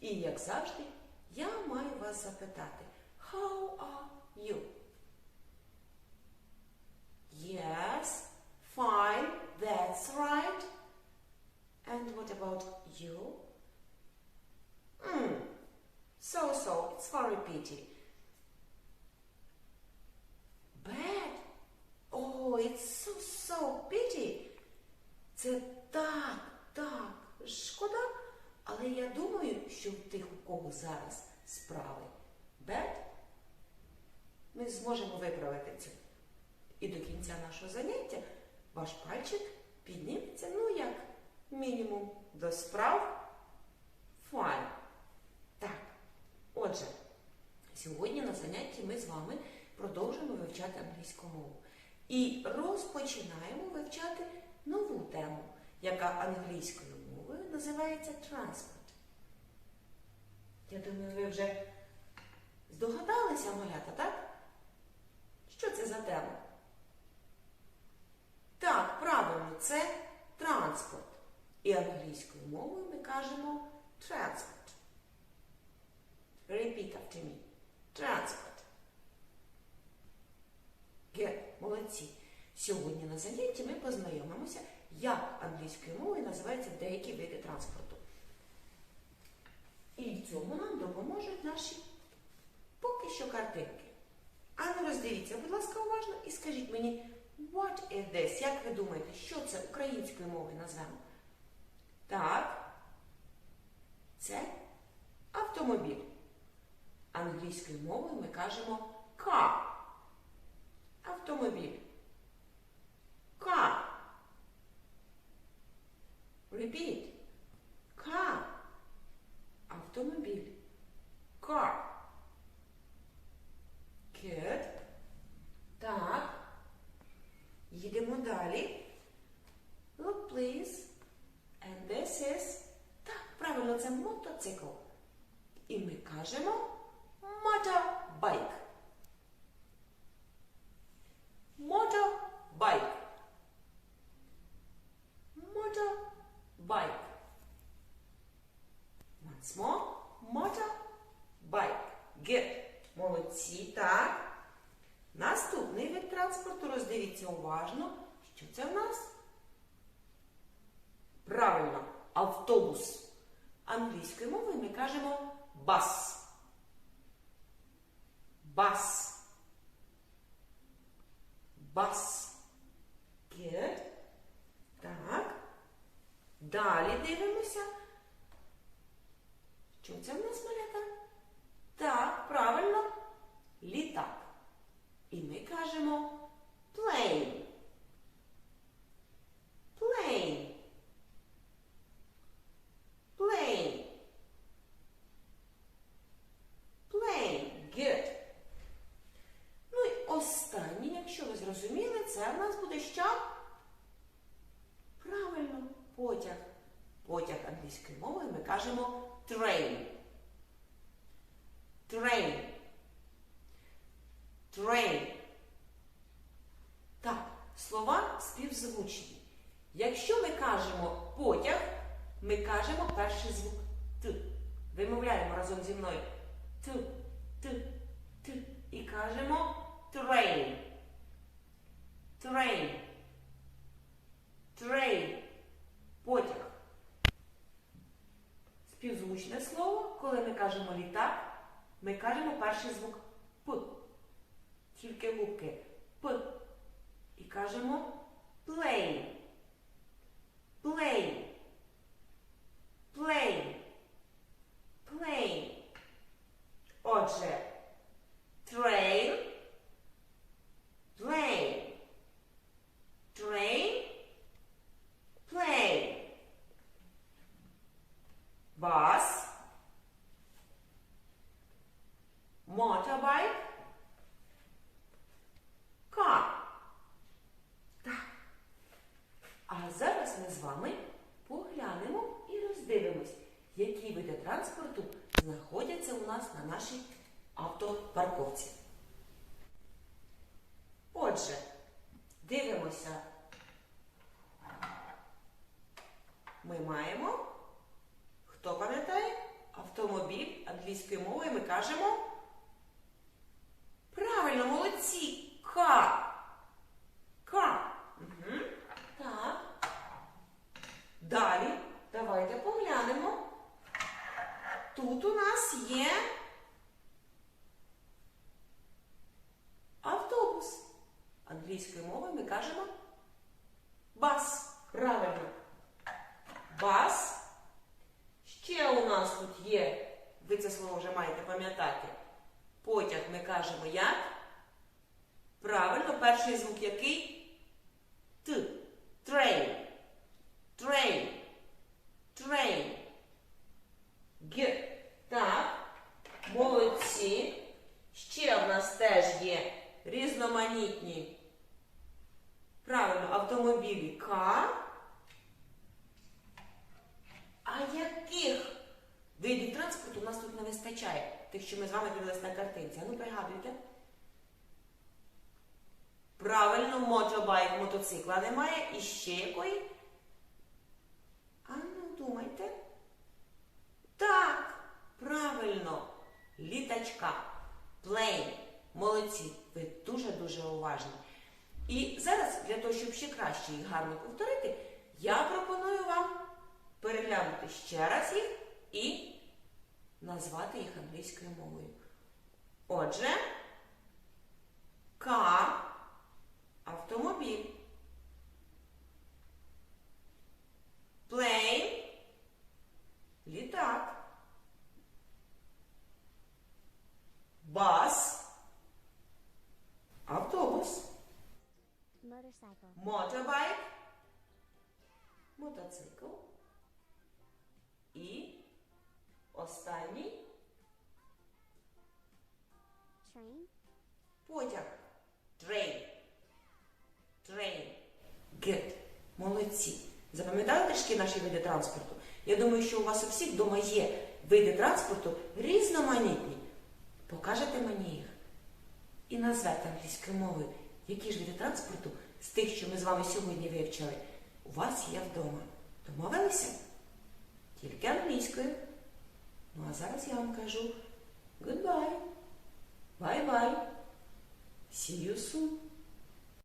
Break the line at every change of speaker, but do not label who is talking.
І, як завжди, я маю вас запитати How are you? Yes, fine, that's right. And what about you? Hmm, so so, it's very pity. Але я думаю, що в тих, у кого зараз справи bad, ми зможемо виправити це. І до кінця нашого заняття ваш пальчик підніметься, ну як мінімум, до справ fine. Так, отже, сьогодні на занятті ми з вами продовжуємо вивчати англійську мову. І розпочинаємо вивчати нову тему, яка англійською мовою називається транспорт. Я думаю, ви вже здогадалися, малята, так? Що це за тема? Так, правильно, це транспорт. І англійською мовою ми кажемо transport. Repeat after me. Transport. Good. Молодці. Сьогодні на занятті ми познайомимося, як англійською мовою називаються деякі види транспорту. Цьому нам допоможуть наші поки що картинки. А ну роздивіться, будь ласка, уважно і скажіть мені, what is this? Як ви думаєте, що це українською мовою назвемо? Так. Це автомобіль. Англійською мовою ми кажемо car. Автомобіль. Car. Repeat. Car. Car. Good. Так. Їдемо далі. Look, please. And this is... Так, правильно, це мотоцикл. І ми кажемо. Motorbike. Motorbike. Once more. Good. Молодці, так. Наступний вид транспорту, роздивіться уважно, що це в нас? Правильно, автобус. Англійською мовою ми кажемо бас. Бас. Бас. Good. Так. Далі дивимося. Що це в нас малята? Так, правильно. Літак. І ми кажемо plane. Plane. Plane. Plane. Good. Ну і останнє, якщо ви зрозуміли, це в нас буде що? Правильно, потяг. Потяг англійською мовою ми кажемо train. Train. Train. Так, слова співзвучні. Якщо ми кажемо потяг, ми кажемо перший звук Т. Вимовляємо разом зі мною Т, Т, Т. І кажемо train. Train. Train. Потяг. Співзвучне слово, коли ми кажемо літак, ми кажемо перший звук П. Тільки губки П. І кажемо плей. Plane. Plane. Plane. Отже, train. Plane. Train. Plane. Bus. Motorbike. Car. Так. А зараз ми з вами роздивимось, які види транспорту знаходяться у нас на нашій автопарковці. Отже, дивимося. Ми маємо, хто пам'ятає, автомобіль. кажемо? Правильно, молодці. Car. Car. Угу. Так. Далі давайте поглянемо. Тут у нас є автобус. Англійською мовою ми кажемо бас. Правильно. Бас. Ще у нас тут є, ви це слово вже маєте пам'ятати. Потяг ми кажемо як? Правильно, перший звук який? Т. Train. Train. Train. Г. Так. Молодці. Ще в нас теж є різноманітні. Правильно, А яких видів транспорту у нас тут не вистачає? Тих, що ми з вами дивились на картинці. А ну пригадуйте. Правильно, мотобайк, мотоцикла немає. І ще якої? А ну, думайте. Так, правильно. Літачка. Плейн. Молодці. Ви дуже-дуже уважні. І зараз, для того, щоб ще краще їх гарно повторити, я пропоную вам переглянути ще раз їх і назвати їх англійською мовою. Отже, car – автомобіль. Plane – літак. Bus – автобус.
motorcycle,
Motorbike – мотоцикл. І останній
train,
потяг. Train. Train. Good. Молодці. Запам'ятали трішки наші види транспорту? Я думаю, що у вас у всіх вдома є види транспорту різноманітні. Покажете мені їх і назвете англійською мовою, які ж види транспорту тих, що ми з вами сьогодні вивчили, у вас є вдома. Домовилися? Тільки англійською. Ну а зараз я вам кажу goodbye. Bye-bye. See you soon.